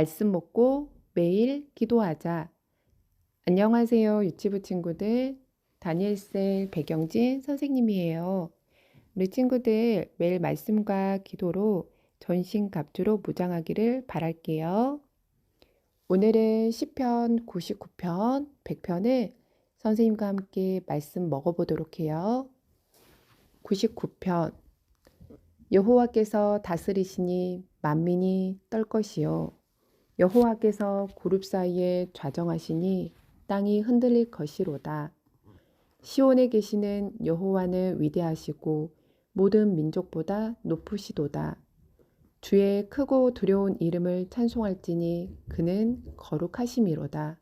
말씀 먹고 매일 기도하자. 안녕하세요, 유치부 친구들. 다니엘셀 배경진 선생님이에요. 우리 친구들 매일 말씀과 기도로 전신 갑주로 무장하기를 바랄게요. 오늘은 시편 99편, 100편을 선생님과 함께 말씀 먹어보도록 해요. 99편 여호와께서 다스리시니 만민이 떨 것이요 여호와께서 그룹 사이에 좌정하시니 땅이 흔들릴 것이로다. 시온에 계시는 여호와는 위대하시고 모든 민족보다 높으시도다. 주의 크고 두려운 이름을 찬송할지니 그는 거룩하심이로다.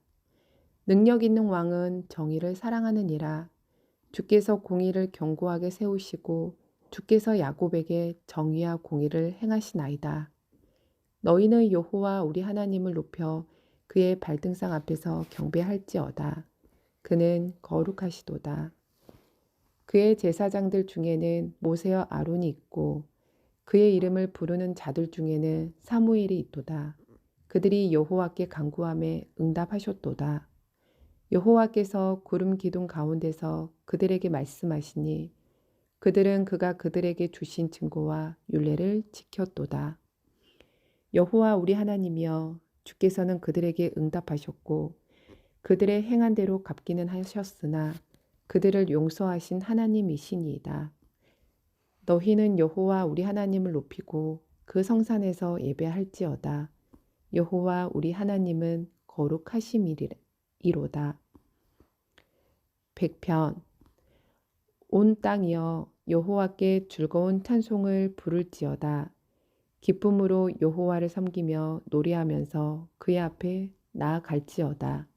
능력 있는 왕은 정의를 사랑하느니라. 주께서 공의를 견고하게 세우시고 주께서 야곱에게 정의와 공의를 행하시나이다. 너희는 여호와 우리 하나님을 높여 그의 발등상 앞에서 경배할지어다. 그는 거룩하시도다. 그의 제사장들 중에는 모세와 아론이 있고 그의 이름을 부르는 자들 중에는 사무엘이 있도다. 그들이 여호와께 간구함에 응답하셨도다. 여호와께서 구름 기둥 가운데서 그들에게 말씀하시니 그들은 그가 그들에게 주신 증거와 율례를 지켰도다. 여호와 우리 하나님이여 주께서는 그들에게 응답하셨고 그들의 행한 대로 갚기는 하셨으나 그들을 용서하신 하나님이시니이다. 너희는 여호와 우리 하나님을 높이고 그 성산에서 예배할지어다. 여호와 우리 하나님은 거룩하심이로다. 백편 온 땅이여 여호와께 즐거운 찬송을 부를지어다. 기쁨으로 여호와를 섬기며 노래하면서 그의 앞에 나아갈지어다.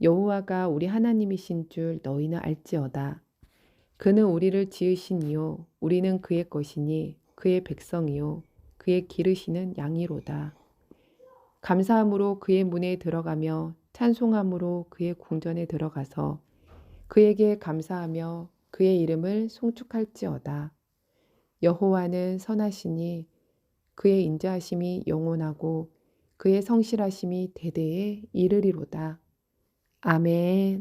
여호와가 우리 하나님이신 줄 너희는 알지어다. 그는 우리를 지으신 이요 우리는 그의 것이니 그의 백성이요 그의 기르시는 양이로다. 감사함으로 그의 문에 들어가며 찬송함으로 그의 궁전에 들어가서 그에게 감사하며 그의 이름을 송축할지어다. 여호와는 선하시니 그의 인자하심이 영원하고 그의 성실하심이 대대에 이르리로다. 아멘.